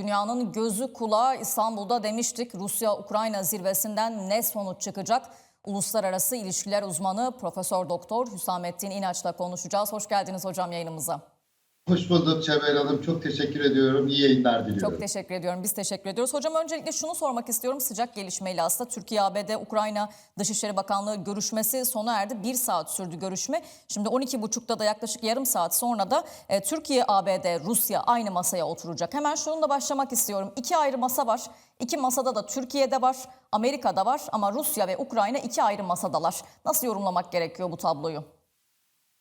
dünyanın gözü kulağı İstanbul'da demiştik. Rusya-Ukrayna zirvesinden ne sonuç çıkacak? Uluslararası İlişkiler uzmanı Profesör Doktor Hüsamettin İnaç'la konuşacağız. Hoş geldiniz hocam yayınımıza. Hoş bulduk Çevre Hanım. Çok teşekkür ediyorum. İyi yayınlar diliyorum. Çok teşekkür ediyorum. Biz teşekkür ediyoruz. Hocam öncelikle şunu sormak istiyorum. Sıcak gelişmeyle aslında Türkiye, ABD, Ukrayna Dışişleri Bakanlığı görüşmesi sona erdi. Bir saat sürdü görüşme. Şimdi 12.30'da da yaklaşık yarım saat sonra da e, Türkiye, ABD, Rusya aynı masaya oturacak. Hemen şununla başlamak istiyorum. İki ayrı masa var. İki masada da Türkiye'de var, Amerika'da var ama Rusya ve Ukrayna iki ayrı masadalar. Nasıl yorumlamak gerekiyor bu tabloyu?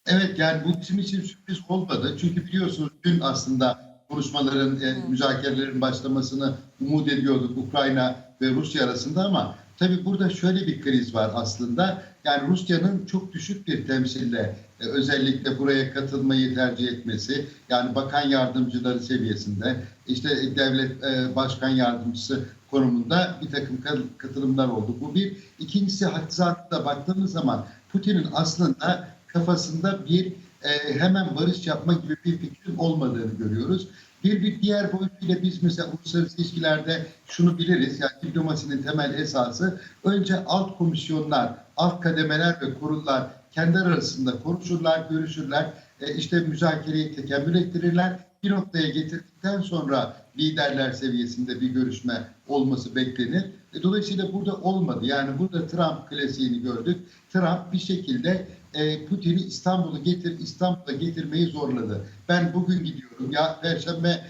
Evet yani bu bizim için sürpriz olmadı. Çünkü biliyorsunuz dün aslında konuşmaların, e, müzakerelerin başlamasını umut ediyorduk Ukrayna ve Rusya arasında ama tabii burada şöyle bir kriz var aslında. Yani Rusya'nın çok düşük bir temsille e, özellikle buraya katılmayı tercih etmesi, yani bakan yardımcıları seviyesinde, işte devlet e, başkan yardımcısı konumunda bir takım kat- katılımlar oldu. Bu bir. İkincisi haksızlıkta baktığımız zaman Putin'in aslında kafasında bir e, hemen barış yapma gibi bir fikrin olmadığını görüyoruz. Bir, bir diğer boyutuyla biz mesela uluslararası ilişkilerde şunu biliriz. Yani diplomasinin temel esası önce alt komisyonlar, alt kademeler ve kurullar kendi arasında konuşurlar, görüşürler. E, işte müzakereyi tekemmül ettirirler. Bir noktaya getirdikten sonra liderler seviyesinde bir görüşme olması beklenir. E, dolayısıyla burada olmadı. Yani burada Trump klasiğini gördük. Trump bir şekilde e, Putin'i İstanbul'u getir, İstanbul'a getirmeyi zorladı. Ben bugün gidiyorum. Ya Perşembe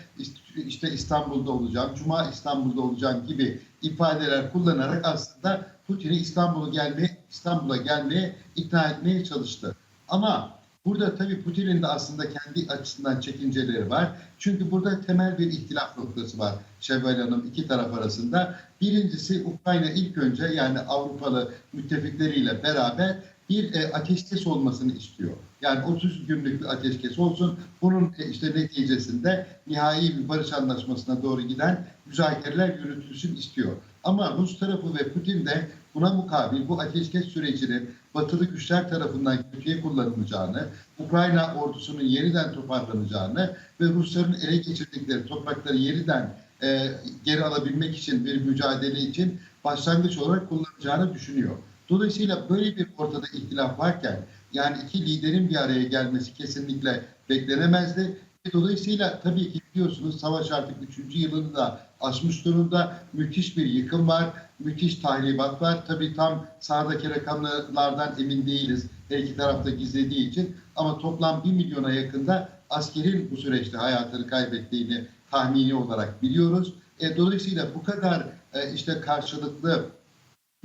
işte İstanbul'da olacağım, Cuma İstanbul'da olacağım gibi ifadeler kullanarak aslında Putin'i İstanbul'a gelmeye, İstanbul'a gelmeye ikna etmeye çalıştı. Ama burada tabii Putin'in de aslında kendi açısından çekinceleri var. Çünkü burada temel bir ihtilaf noktası var Şevval Hanım iki taraf arasında. Birincisi Ukrayna ilk önce yani Avrupalı müttefikleriyle beraber bir e, ateşkes olmasını istiyor. Yani 30 günlük bir ateşkes olsun. Bunun e, işte neticesinde nihai bir barış anlaşmasına doğru giden müzakereler yürütülsün istiyor. Ama Rus tarafı ve Putin de buna mukabil bu ateşkes sürecinin batılı güçler tarafından kötüye kullanılacağını, Ukrayna ordusunun yeniden toparlanacağını ve Rusların ele geçirdikleri toprakları yeniden e, geri alabilmek için bir mücadele için başlangıç olarak kullanacağını düşünüyor. Dolayısıyla böyle bir ortada ihtilaf varken yani iki liderin bir araya gelmesi kesinlikle beklenemezdi. Dolayısıyla tabii ki biliyorsunuz savaş artık 3. yılını da aşmış durumda. Müthiş bir yıkım var, müthiş tahribat var. Tabii tam sahadaki rakamlardan emin değiliz. Her iki tarafta gizlediği için. Ama toplam 1 milyona yakında askerin bu süreçte hayatını kaybettiğini tahmini olarak biliyoruz. E, dolayısıyla bu kadar e, işte karşılıklı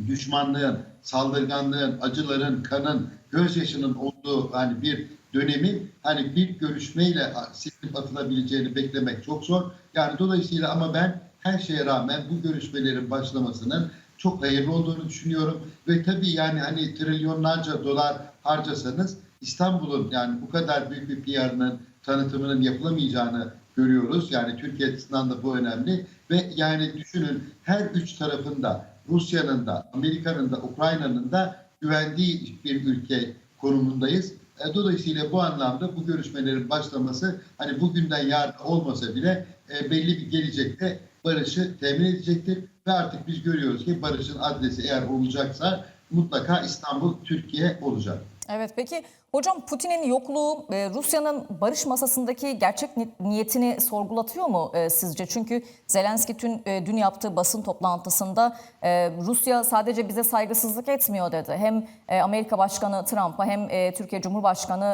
düşmanlığın, saldırganlığın, acıların, kanın, gözyaşının olduğu hani bir dönemin hani bir görüşmeyle silip atılabileceğini beklemek çok zor. Yani dolayısıyla ama ben her şeye rağmen bu görüşmelerin başlamasının çok hayırlı olduğunu düşünüyorum. Ve tabii yani hani trilyonlarca dolar harcasanız İstanbul'un yani bu kadar büyük bir PR'ının tanıtımının yapılamayacağını görüyoruz. Yani Türkiye açısından da bu önemli. Ve yani düşünün her üç tarafında Rusya'nın da, Amerika'nın da, Ukrayna'nın da güvendiği bir ülke konumundayız. E, Dolayısıyla bu anlamda bu görüşmelerin başlaması hani bugünden yarın olmasa bile e, belli bir gelecekte barışı temin edecektir. Ve artık biz görüyoruz ki barışın adresi eğer olacaksa mutlaka İstanbul, Türkiye olacak. Evet peki hocam Putin'in yokluğu e, Rusya'nın barış masasındaki gerçek ni- niyetini sorgulatıyor mu e, sizce? Çünkü Zelenski dün, e, dün yaptığı basın toplantısında Rusya sadece bize saygısızlık etmiyor dedi. Hem Amerika Başkanı Trump'a hem Türkiye Cumhurbaşkanı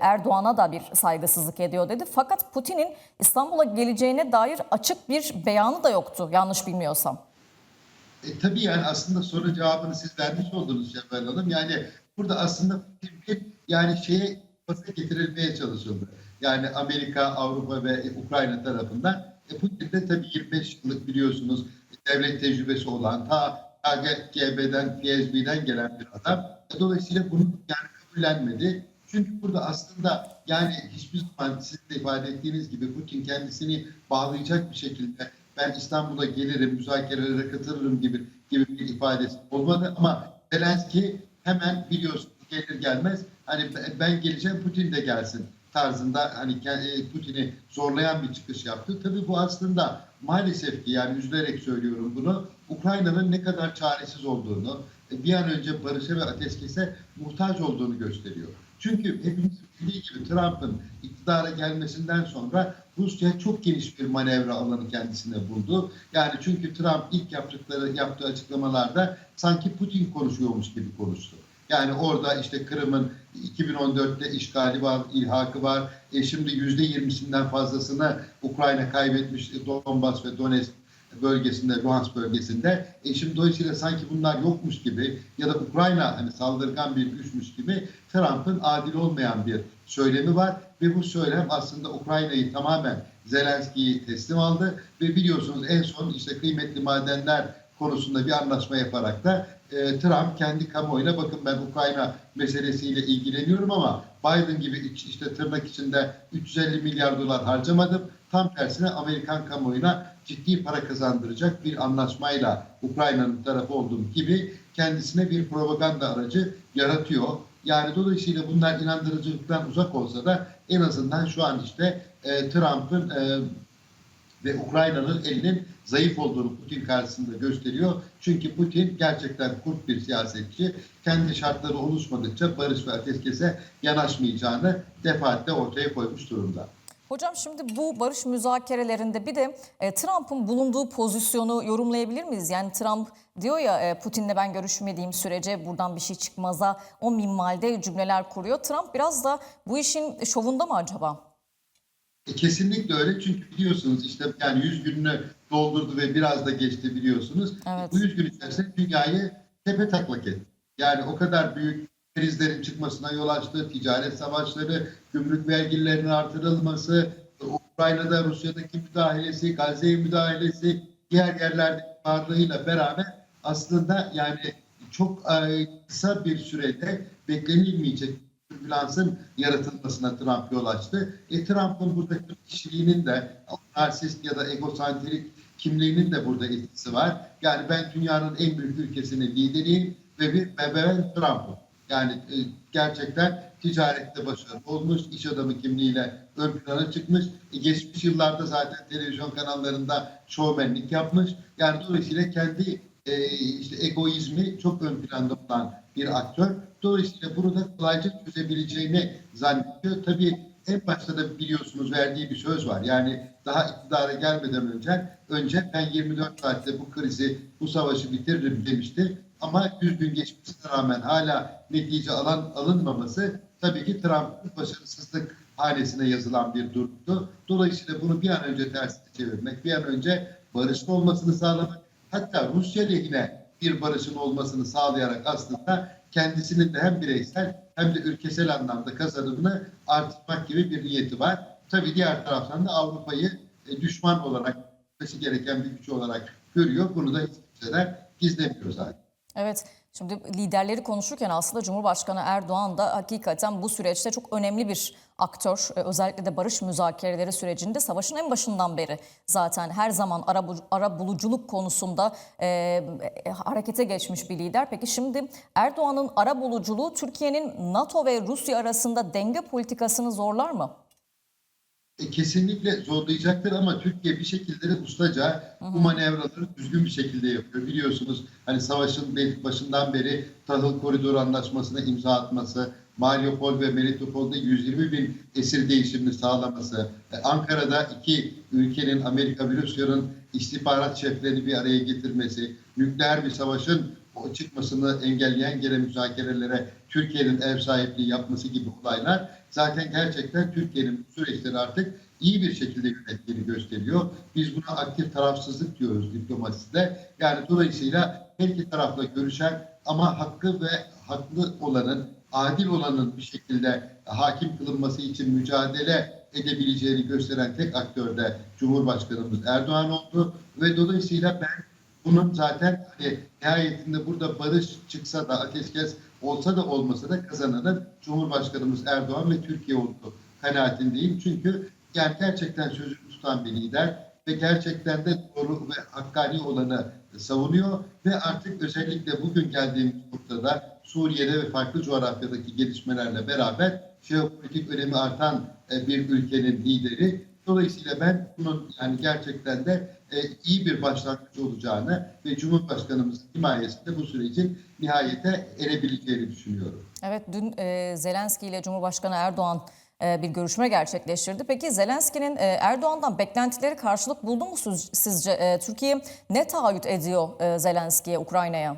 Erdoğan'a da bir saygısızlık ediyor dedi. Fakat Putin'in İstanbul'a geleceğine dair açık bir beyanı da yoktu yanlış bilmiyorsam. E, tabii yani aslında soru cevabını siz vermiş oldunuz Şevval Hanım. Yani burada aslında bir yani şeye pasa getirilmeye çalışıldı. Yani Amerika, Avrupa ve Ukrayna tarafından. E, Putin de tabii 25 yıllık biliyorsunuz devlet tecrübesi olan ta KGB'den, FSB'den gelen bir adam. E, dolayısıyla bunu yani kabullenmedi. Çünkü burada aslında yani hiçbir zaman sizin de ifade ettiğiniz gibi Putin kendisini bağlayacak bir şekilde ben İstanbul'a gelirim, müzakerelere katılırım gibi gibi bir ifadesi olmadı ama Zelenski hemen biliyorsunuz gelir gelmez hani ben geleceğim Putin de gelsin tarzında hani Putin'i zorlayan bir çıkış yaptı. Tabii bu aslında maalesef ki yani üzülerek söylüyorum bunu Ukrayna'nın ne kadar çaresiz olduğunu e, bir an önce barışa ve ateşkese muhtaç olduğunu gösteriyor. Çünkü hepimiz gibi Trump'ın iktidara gelmesinden sonra Rusya çok geniş bir manevra alanı kendisine buldu. Yani çünkü Trump ilk yaptıkları yaptığı açıklamalarda sanki Putin konuşuyormuş gibi konuştu. Yani orada işte Kırım'ın 2014'te işgali var, ilhakı var. E şimdi %20'sinden fazlasını Ukrayna kaybetmiş e, Donbas ve Donetsk bölgesinde, Luhansk bölgesinde. E şimdi dolayısıyla sanki bunlar yokmuş gibi ya da Ukrayna hani saldırgan bir güçmüş gibi Trump'ın adil olmayan bir söylemi var ve bu söylem aslında Ukrayna'yı tamamen Zelenski'yi teslim aldı ve biliyorsunuz en son işte kıymetli madenler konusunda bir anlaşma yaparak da e, Trump kendi kamuoyuna bakın ben Ukrayna meselesiyle ilgileniyorum ama Biden gibi işte tırnak içinde 350 milyar dolar harcamadım. Tam tersine Amerikan kamuoyuna ciddi para kazandıracak bir anlaşmayla Ukrayna'nın tarafı olduğum gibi kendisine bir propaganda aracı yaratıyor. Yani dolayısıyla bunlar inandırıcılıktan uzak olsa da en azından şu an işte e, Trump'ın e, ve Ukrayna'nın elinin zayıf olduğunu Putin karşısında gösteriyor. Çünkü Putin gerçekten kurt bir siyasetçi. Kendi şartları oluşmadıkça barış ve ateşkese yanaşmayacağını defaatle ortaya koymuş durumda. Hocam şimdi bu barış müzakerelerinde bir de e, Trump'ın bulunduğu pozisyonu yorumlayabilir miyiz? Yani Trump diyor ya e, Putin'le ben görüşmediğim sürece buradan bir şey çıkmaza o minvalde cümleler kuruyor. Trump biraz da bu işin şovunda mı acaba? E, kesinlikle öyle çünkü biliyorsunuz işte yani 100 gününü doldurdu ve biraz da geçti biliyorsunuz. Evet. Bu 100 gün içerisinde dünyayı tepe taklak etti. Yani o kadar büyük krizlerin çıkmasına yol açtı, ticaret savaşları, gümrük vergilerinin artırılması, Ukrayna'da Rusya'daki müdahalesi, Gazze'ye müdahalesi, diğer yerlerdeki varlığıyla beraber aslında yani çok e, kısa bir sürede beklenilmeyecek türbülansın yaratılmasına Trump yol açtı. E, Trump'ın buradaki kişiliğinin de narsist ya da egosantrik kimliğinin de burada etkisi var. Yani ben dünyanın en büyük ülkesinin lideriyim ve bir ve ben Trump'ım. Yani e, gerçekten ticarette başarılı olmuş, iş adamı kimliğiyle ön plana çıkmış. E, geçmiş yıllarda zaten televizyon kanallarında şovmenlik yapmış. Yani dolayısıyla kendi e, işte egoizmi çok ön planda olan bir aktör. Dolayısıyla bunu da kolayca çözebileceğini zannediyor. Tabii en başta da biliyorsunuz verdiği bir söz var. Yani daha iktidara gelmeden önce önce ben 24 saatte bu krizi, bu savaşı bitiririm demişti. Ama 100 gün geçmesine rağmen hala netice alan alınmaması tabii ki Trump'ın başarısızlık hanesine yazılan bir durumdu. Dolayısıyla bunu bir an önce tersine çevirmek, bir an önce barışın olmasını sağlamak, hatta Rusya lehine bir barışın olmasını sağlayarak aslında kendisinin de hem bireysel hem de ülkesel anlamda kazanımını artırmak gibi bir niyeti var. Tabii diğer taraftan da Avrupa'yı e, düşman olarak, gereken bir güç olarak görüyor. Bunu da hiç kimseler gizlemiyor zaten. Evet. Şimdi liderleri konuşurken aslında Cumhurbaşkanı Erdoğan da hakikaten bu süreçte çok önemli bir aktör. Ee, Özellikle de barış müzakereleri sürecinde savaşın en başından beri zaten her zaman ara, ara buluculuk konusunda e, e, harekete geçmiş bir lider. Peki şimdi Erdoğan'ın ara buluculuğu Türkiye'nin NATO ve Rusya arasında denge politikasını zorlar mı? E, kesinlikle zorlayacaktır ama Türkiye bir şekilde de ustaca bu manevraları düzgün bir şekilde yapıyor. Biliyorsunuz hani savaşın başından beri tahıl koridoru anlaşmasına imza atması, Mariupol ve Melitopol'da 120 bin esir değişimini sağlaması, e, Ankara'da iki ülkenin Amerika ve Rusya'nın istihbarat şeflerini bir araya getirmesi, nükleer bir savaşın çıkmasını engelleyen gene müzakerelere Türkiye'nin ev sahipliği yapması gibi olaylar zaten gerçekten Türkiye'nin süreçleri artık iyi bir şekilde yönettiğini gösteriyor. Biz buna aktif tarafsızlık diyoruz diplomaside. Yani dolayısıyla her iki tarafla görüşen ama hakkı ve haklı olanın, adil olanın bir şekilde hakim kılınması için mücadele edebileceğini gösteren tek aktör de Cumhurbaşkanımız Erdoğan oldu ve dolayısıyla ben bunun zaten hani nihayetinde burada barış çıksa da ateşkes olsa da olmasa da kazananın Cumhurbaşkanımız Erdoğan ve Türkiye olduğu kanaatindeyim. Çünkü yani gerçekten sözünü tutan bir lider ve gerçekten de doğru ve hakkani olanı savunuyor ve artık özellikle bugün geldiğimiz noktada Suriye'de ve farklı coğrafyadaki gelişmelerle beraber jeopolitik önemi artan e, bir ülkenin lideri. Dolayısıyla ben bunun yani gerçekten de e, iyi bir başlangıç olacağını ve Cumhurbaşkanımızın himayesinde bu sürecin nihayete erebileceğini düşünüyorum. Evet dün e, Zelenski ile Cumhurbaşkanı Erdoğan e, bir görüşme gerçekleştirdi. Peki Zelenski'nin e, Erdoğan'dan beklentileri karşılık buldu mu siz- sizce? E, Türkiye ne taahhüt ediyor e, Zelenski'ye, Ukrayna'ya?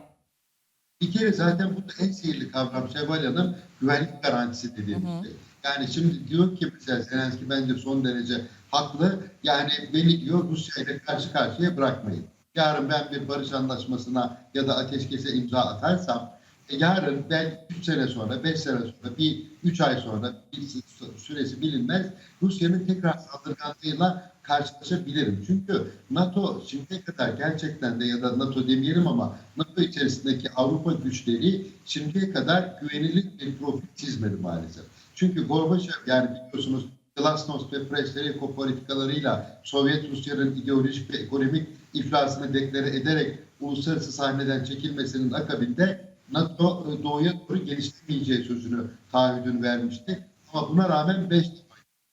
Bir kere zaten burada en sihirli kavram Şevval Hanım güvenlik garantisi dediğimiz şey. Yani şimdi diyor ki mesela Zelenski bence son derece haklı. Yani beni diyor Rusya ile karşı karşıya bırakmayın. Yarın ben bir barış anlaşmasına ya da ateşkese imza atarsam e, yarın ben 3 sene sonra, 5 sene sonra, bir 3 ay sonra bir sü- süresi bilinmez Rusya'nın tekrar saldırganlığıyla karşılaşabilirim. Çünkü NATO şimdiye kadar gerçekten de ya da NATO demeyelim ama NATO içerisindeki Avrupa güçleri şimdiye kadar güvenilir bir profil çizmedi maalesef. Çünkü Gorbaçov yani biliyorsunuz Glasnost ve Perestroika politikalarıyla Sovyet Rusya'nın ideolojik ve ekonomik iflasını deklare ederek uluslararası sahneden çekilmesinin akabinde NATO e, doğuya doğru geliştirmeyeceği sözünü taahhüdünü vermişti. Ama buna rağmen 5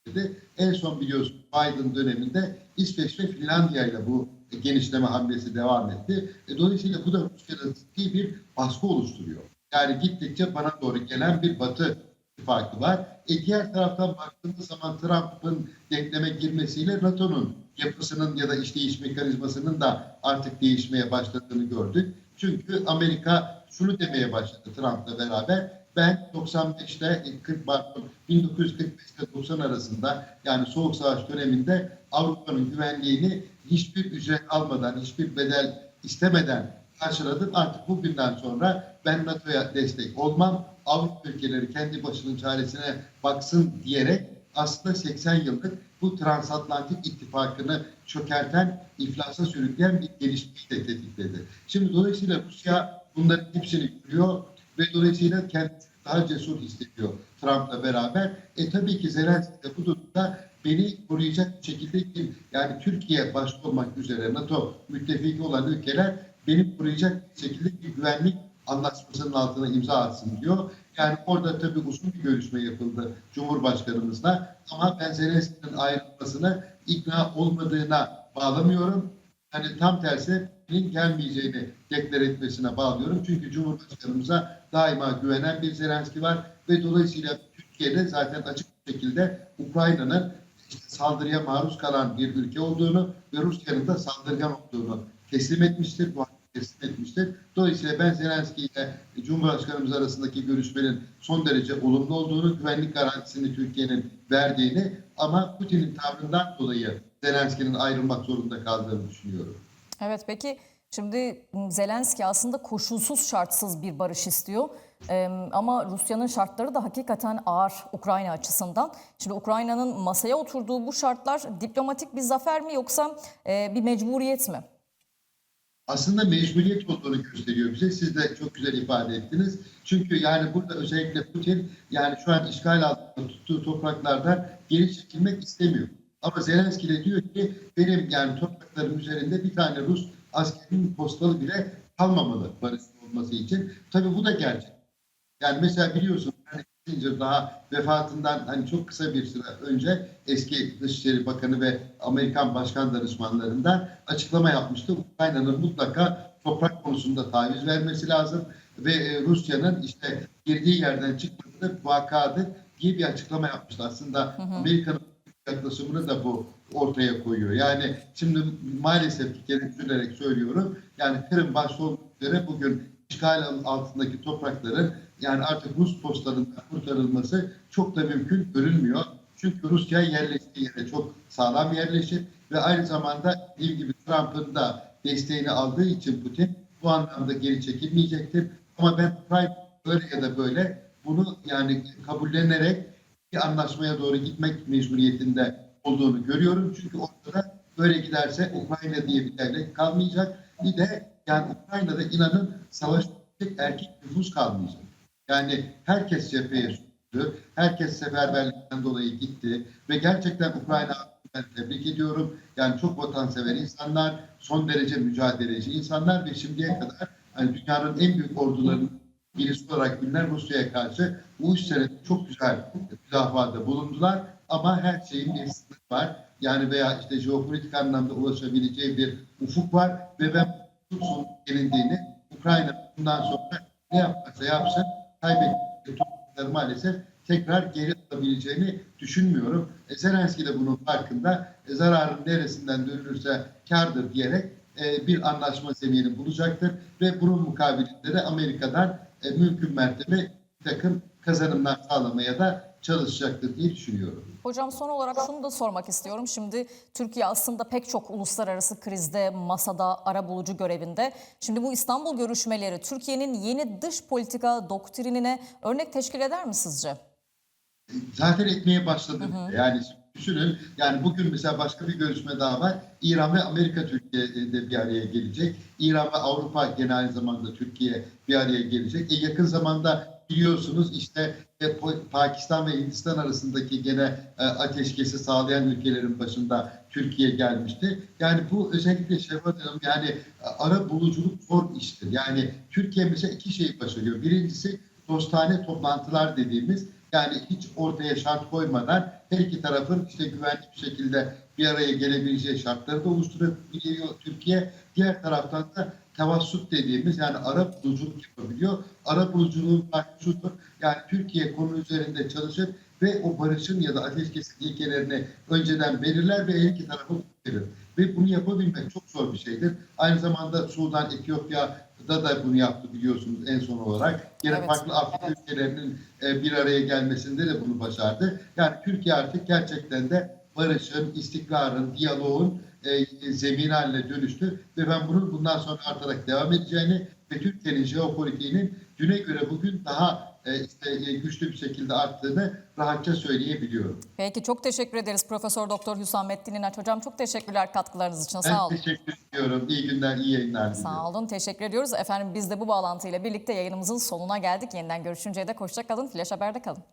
dedi. En son biliyorsunuz Biden döneminde İsveç ve Finlandiya ile bu genişleme hamlesi devam etti. E, dolayısıyla bu da Rusya'da ciddi bir baskı oluşturuyor. Yani gittikçe bana doğru gelen bir batı ittifakı var. E diğer taraftan baktığımız zaman Trump'ın denkleme girmesiyle NATO'nun yapısının ya da işleyiş mekanizmasının da artık değişmeye başladığını gördük. Çünkü Amerika şunu demeye başladı Trump'la beraber. Ben 95'te 40 pardon 1945'te 90 arasında yani Soğuk Savaş döneminde Avrupa'nın güvenliğini hiçbir ücret almadan, hiçbir bedel istemeden karşıladım. Artık bugünden sonra ben NATO'ya destek olmam. Avrupa ülkeleri kendi başının çaresine baksın diyerek aslında 80 yıllık bu transatlantik ittifakını çökerten, iflasa sürükleyen bir gelişmeyi de tetikledi. Şimdi dolayısıyla Rusya bunların hepsini görüyor ve dolayısıyla kendisi daha cesur hissediyor Trump'la beraber. E tabii ki Zelenski de bu durumda beni koruyacak şekilde kim? Yani Türkiye başta olmak üzere NATO müttefiki olan ülkeler beni koruyacak şekilde bir güvenlik anlaşmasının altına imza atsın diyor. Yani orada tabii uzun bir görüşme yapıldı Cumhurbaşkanımızla ama ben Zelenski'nin ayrılmasını ikna olmadığına bağlamıyorum. Hani tam tersi gelmeyeceğini deklar etmesine bağlıyorum. Çünkü Cumhurbaşkanımıza daima güvenen bir Zelenski var ve dolayısıyla Türkiye'de zaten açık bir şekilde Ukrayna'nın saldırıya maruz kalan bir ülke olduğunu ve Rusya'nın da saldırgan olduğunu teslim etmiştir. Bu teslim etmiştir. Dolayısıyla ben Zelenski ile Cumhurbaşkanımız arasındaki görüşmenin son derece olumlu olduğunu, güvenlik garantisini Türkiye'nin verdiğini ama Putin'in tavrından dolayı Zelenski'nin ayrılmak zorunda kaldığını düşünüyorum. Evet peki şimdi Zelenski aslında koşulsuz şartsız bir barış istiyor. Ee, ama Rusya'nın şartları da hakikaten ağır Ukrayna açısından. Şimdi Ukrayna'nın masaya oturduğu bu şartlar diplomatik bir zafer mi yoksa e, bir mecburiyet mi? Aslında mecburiyet olduğunu gösteriyor bize. Siz de çok güzel ifade ettiniz. Çünkü yani burada özellikle Putin yani şu an işgal altında tuttuğu topraklardan geri çekilmek istemiyor. Ama Zelenski de diyor ki benim yani topraklarım üzerinde bir tane Rus askerinin postalı bile kalmamalı barış olması için. Tabii bu da gerçek. Yani mesela biliyorsun Kissinger daha vefatından hani çok kısa bir süre önce eski Dışişleri Bakanı ve Amerikan Başkan Danışmanlarından açıklama yapmıştı. Ukrayna'nın mutlaka toprak konusunda taviz vermesi lazım ve e, Rusya'nın işte girdiği yerden çıkması vakadır diye bir açıklama yapmıştı. Aslında Amerika'nın yaklaşımını da bu ortaya koyuyor. Yani şimdi maalesef kere üzülerek söylüyorum. Yani Kırım başta üzere bugün işgal altındaki toprakların yani artık Rus postlarından kurtarılması çok da mümkün görünmüyor. Çünkü Rusya yerleştiği yere çok sağlam yerleşir ve aynı zamanda dediğim gibi Trump'ın da desteğini aldığı için Putin bu anlamda geri çekilmeyecektir. Ama ben Ukrayna böyle ya da böyle bunu yani kabullenerek bir anlaşmaya doğru gitmek mecburiyetinde olduğunu görüyorum. Çünkü ortada böyle giderse Ukrayna diye bir devlet kalmayacak. Bir de yani Ukrayna'da inanın savaşacak erkek nüfus kalmayacak. Yani herkes cepheye sürdü. Herkes seferberlikten dolayı gitti. Ve gerçekten Ukrayna ben tebrik ediyorum. Yani çok vatansever insanlar, son derece mücadeleci insanlar ve şimdiye kadar hani dünyanın en büyük ordularının birisi olarak bilinen Rusya'ya karşı bu üç sene çok güzel müdafada bulundular. Ama her şeyin bir sınırı var. yani veya işte jeopolitik anlamda ulaşabileceği bir ufuk var ve ben bu gelindiğini Ukrayna bundan sonra ne yaparsa yapsın kaybettiği maalesef tekrar geri alabileceğini düşünmüyorum. E, Zelenski de bunun farkında. E, zararın neresinden dönülürse kardır diyerek e, bir anlaşma zemini bulacaktır ve bunun mukabilinde de Amerika'dan e, mümkün mertebe bir takım kazanımlar sağlamaya da çalışacaktır diye düşünüyorum. Hocam son olarak şunu da sormak istiyorum. Şimdi Türkiye aslında pek çok uluslararası krizde masada ara bulucu görevinde. Şimdi bu İstanbul görüşmeleri Türkiye'nin yeni dış politika doktrinine örnek teşkil eder mi sizce? zaten etmeye başladı. Yani düşünün yani bugün mesela başka bir görüşme daha var. İran ve Amerika Türkiye'de bir araya gelecek. İran ve Avrupa gene aynı zamanda Türkiye bir araya gelecek. E yakın zamanda biliyorsunuz işte e, Pakistan ve Hindistan arasındaki gene e, ateşkesi sağlayan ülkelerin başında Türkiye gelmişti. Yani bu özellikle Şevval Hanım yani e, ara buluculuk zor iştir. Yani Türkiye mesela iki şeyi başarıyor. Birincisi dostane toplantılar dediğimiz yani hiç ortaya şart koymadan her iki tarafın işte güvenli bir şekilde bir araya gelebileceği şartları da oluşturabiliyor Türkiye. Diğer taraftan da tevassut dediğimiz yani ara buluculuk yapabiliyor. Ara buluculuğun şudur. Yani Türkiye konu üzerinde çalışır ve o barışın ya da ateşkesin ilkelerini önceden belirler ve her iki tarafı verir. Ve bunu yapabilmek çok zor bir şeydir. Aynı zamanda Sudan, Etiyopya'da da bunu yaptı biliyorsunuz en son olarak. Yine Evet. farklı Afrika ülkelerinin e, bir araya gelmesinde de bunu başardı. Yani Türkiye artık gerçekten de barışın, istikrarın, diyaloğun e, zemini haline dönüştü ve ben bunun bundan sonra artarak devam edeceğini ve Türkiye'nin jeopolitiğinin düne göre bugün daha e, işte e, güçlü bir şekilde arttığını rahatça söyleyebiliyorum. Peki çok teşekkür ederiz Profesör Doktor Hüsamettin İnaç hocam. Çok teşekkürler katkılarınız için. Ben Sağ olun. teşekkür ediyorum. İyi günler, iyi yayınlar diliyorum. Sağ olun. Teşekkür ediyoruz. Efendim biz de bu bağlantıyla birlikte yayınımızın sonuna geldik. Yeniden görüşünceye dek hoşça kalın. Flash Haber'de kalın.